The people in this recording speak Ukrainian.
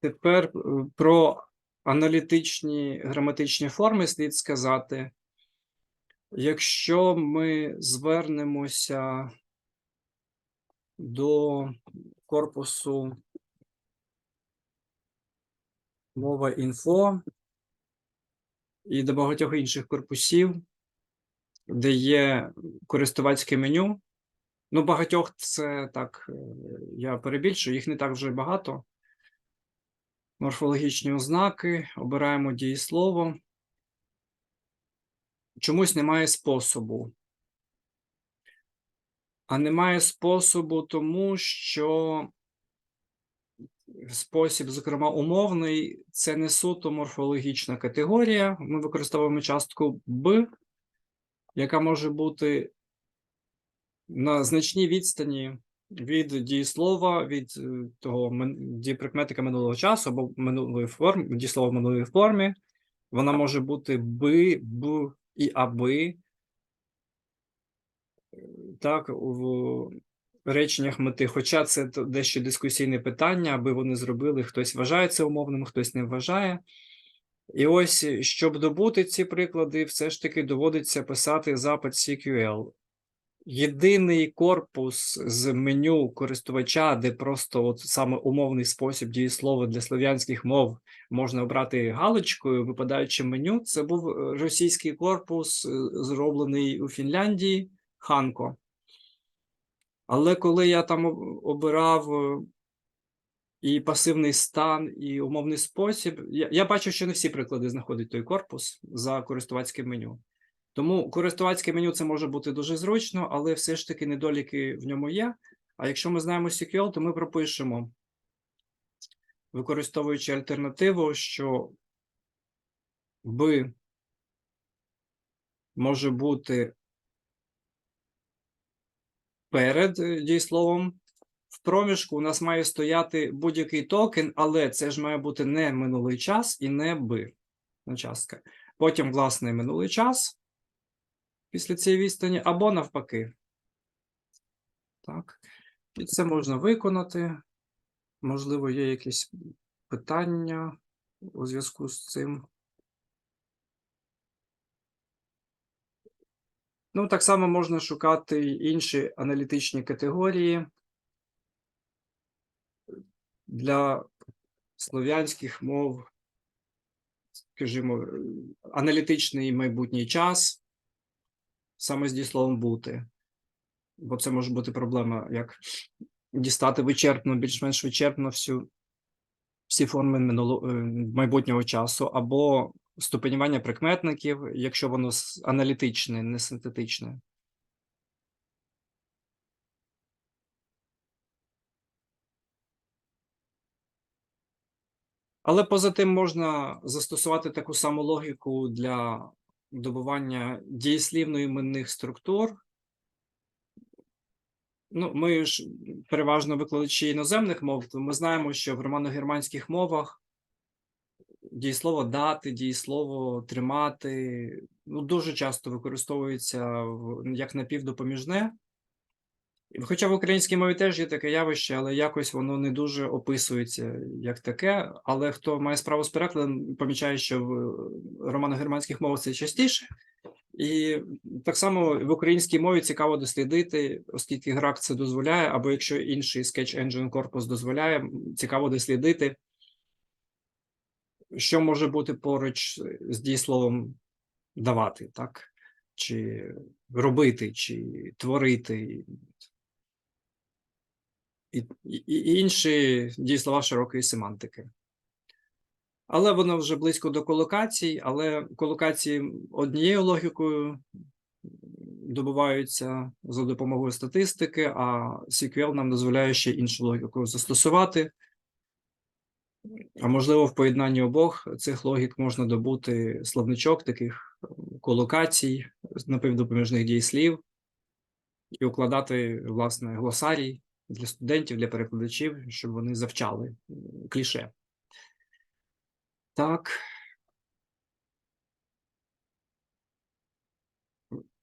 Тепер е, про аналітичні граматичні форми слід сказати. Якщо ми звернемося до корпусу мова інфо і до багатьох інших корпусів, де є користувацьке меню. Ну, багатьох це так, е, я перебільшую, їх не так вже багато. Морфологічні ознаки, обираємо дієслово. Чомусь немає способу. А немає способу, тому що спосіб, зокрема, умовний, це не суто морфологічна категорія. Ми використовуємо частку Б, яка може бути на значній відстані від дієслова, від е, того дієприкметника минулого часу або минулої форми, дієслова в минулої формі. Вона може бути би, б і аби. Так, в реченнях мети. Хоча це дещо дискусійне питання, аби вони зробили, хтось вважає це умовним, хтось не вважає. І ось, щоб добути ці приклади, все ж таки доводиться писати запит CQL. Єдиний корпус з меню користувача, де просто от саме умовний спосіб дієслова для слов'янських мов можна обрати галочкою, випадаючи меню, це був е, російський корпус, е, зроблений у Фінляндії, Ханко. Але коли я там обирав е, і пасивний стан, і умовний спосіб, я, я бачив, що не всі приклади знаходить той корпус за користувацьким меню. Тому користувацьке меню це може бути дуже зручно, але все ж таки недоліки в ньому є. А якщо ми знаємо SQL, то ми пропишемо, використовуючи альтернативу, що би може бути перед е, дієсловом. В проміжку у нас має стояти будь-який токен, але це ж має бути не минулий час і не би. Потім, власне, минулий час після цієї відстані, або навпаки. Так. І це можна виконати. Можливо, є якісь питання у зв'язку з цим. Ну, так само можна шукати інші аналітичні категорії для слов'янських мов, скажімо, аналітичний майбутній час, саме з дієсловом бути. Бо це може бути проблема, як дістати вичерпно, більш-менш вичерпно всю, всі форми минуло, е, майбутнього часу, або ступенювання прикметників, якщо воно аналітичне, не синтетичне. Але поза тим можна застосувати таку саму логіку для добування дієслівно іменних структур. Ну, ми ж переважно викладачі іноземних мов, то ми знаємо, що в романо-германських мовах дієслово дати, дієслово тримати ну, дуже часто використовується як напівдопоміжне. І Хоча в українській мові теж є таке явище, але якось воно не дуже описується як таке. Але хто має справу з перекладом, помічає, що в романо-германських мовах це частіше. І так само в українській мові цікаво дослідити, оскільки грак це дозволяє, або якщо інший Sketch Engine корпус дозволяє, цікаво дослідити, що може бути поруч з дієсловом давати, так? Чи робити, чи творити, і, і, інші дієслова широкої семантики. Але воно вже близько до колокацій, але колокації однією логікою добуваються за допомогою статистики, а SQL нам дозволяє ще іншу логіку застосувати. А можливо, в поєднанні обох цих логік можна добути словничок таких колокацій, напівдопоміжних дієслів і укладати, власне, глосарій для студентів, для перекладачів, щоб вони завчали кліше. Так.